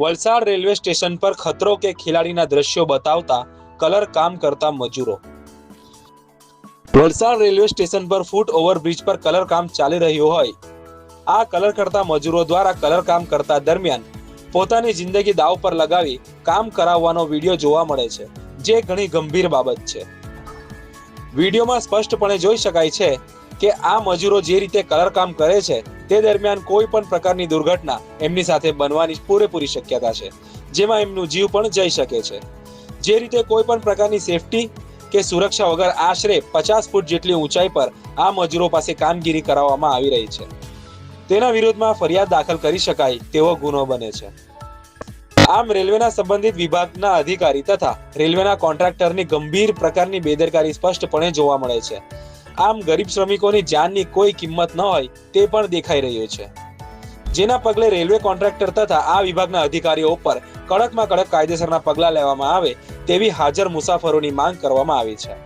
Valsad railway station પર ખતરો કે ખિલાડીના દ્રશ્યો બતાવતા કલર કામ કરતા મજૂરો. વલસાડ રેલવે સ્ટેશન પર ફૂટ ઓવરબ્રિજ પર કલર કામ ચાલી રહ્યું હોય. આ કલર કરતા મજૂરો દ્વારા કલર કામ કરતા દરમિયાન પોતાની જિંદગી દાવ પર લગાવી કામ કરાવવાનો વીડિયો જોવા મળે છે, જે ઘણી ગંભીર બાબત છે. વિડીયોમાં સ્પષ્ટપણે જોઈ શકાય છે કે આ મજૂરો જે રીતે કલર કામ કરે છે, તે દરમિયાન કોઈ પણ પ્રકારની દુર્ઘટના એમની સાથે બનવાની પૂરેપૂરી શક્યતા છે, જેમાં એમનું જીવ પણ જઈ શકે છે. જે રીતે કોઈ પણ પ્રકારની સેફટી કે સુરક્ષા વગર આશરે પચાસ ફૂટ જેટલી ઊંચાઈ પર આ મજૂરો પાસે કામગીરી કરાવવામાં આવી રહી છે. તેના વિરોધમાં ફરિયાદ દાખલ કરી શકાય તેવો ગુનો બને છે. આમ રેલવેના સંબંધિત વિભાગના અધિકારી તથા રેલવેના કોન્ટ્રાક્ટરની ગંભીર પ્રકારની બેદરકારી સ્પષ્ટપણે જોવા મળે છે. આમ ગરીબ શ્રમિકોની જાનની કોઈ કિંમત ન હોય તે પણ દેખાઈ રહ્યું છે. જેના પગલે રેલવે કોન્ટ્રાક્ટર તથા આ વિભાગના અધિકારીઓ ઉપર કડકમાં કડક કાયદેસરના પગલાં લેવામાં આવે તેવી હાજર મુસાફરોની માંગ કરવામાં આવી છે.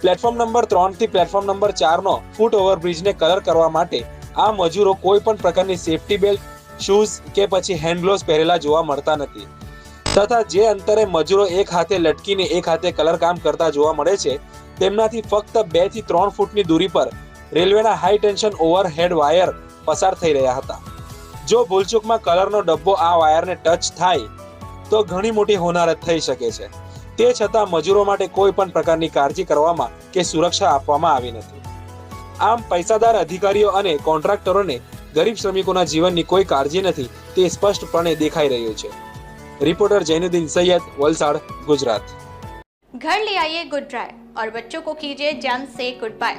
પ્લેટફોર્મ નંબર ત્રણથી પ્લેટફોર્મ નંબર ચાર નો ફૂટ ઓવરબ્રિજને કલર કરવા માટે આ મજૂરો કોઈ પણ પ્રકારની સેફટી બેલ્ટ, શૂઝ કે પછી હેન્ડ પહેરેલા જોવા મળતા નથી. તથા જે અંતરે મજૂરો એક હાથે લટકીને એક હાથે કલર કામ કરતા જોવા મળે છે, તેમનાથી ફક્ત બેથી ત્રણ ફૂટની દૂરી પર રેલવેના હાઈ ટેન્શન ઓવરહેડ વાયર પસાર થઈ રહ્યા હતા. જો ભૂલચૂકમાં કલરનો ડબ્બો આ વાયરને ટચ થાય, તો ઘણી મોટી હોનારત થઈ શકે છે. તે છતાં મજૂરો માટે કોઈ પણ પ્રકારની કાળજી કરવામાં કે સુરક્ષા આપવામાં આવી નથી. આમ પૈસાદાર અધિકારીઓ અને કોન્ટ્રાક્ટરોને ગરીબ શ્રમિકોના જીવનની કોઈ કાળજી નથી, તે સ્પષ્ટપણે દેખાઈ રહ્યું છે. रिपोर्टर जैनुद्दीन सैयद वलसाड़ गुजरात। घर ले आइए गुड ड्राई और बच्चों को कीजिए जम से good bye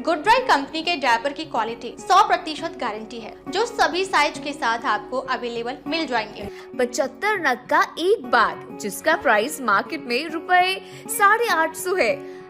good dry company के डायपर की क्वालिटी 100 प्रतिशत गारंटी है जो सभी साइज़ के साथ आपको अवेलेबल मिल जाएँगे। पचहत्तर नग का एक बाग जिसका प्राइस मार्केट में रुपए साढ़े आठ सौ है।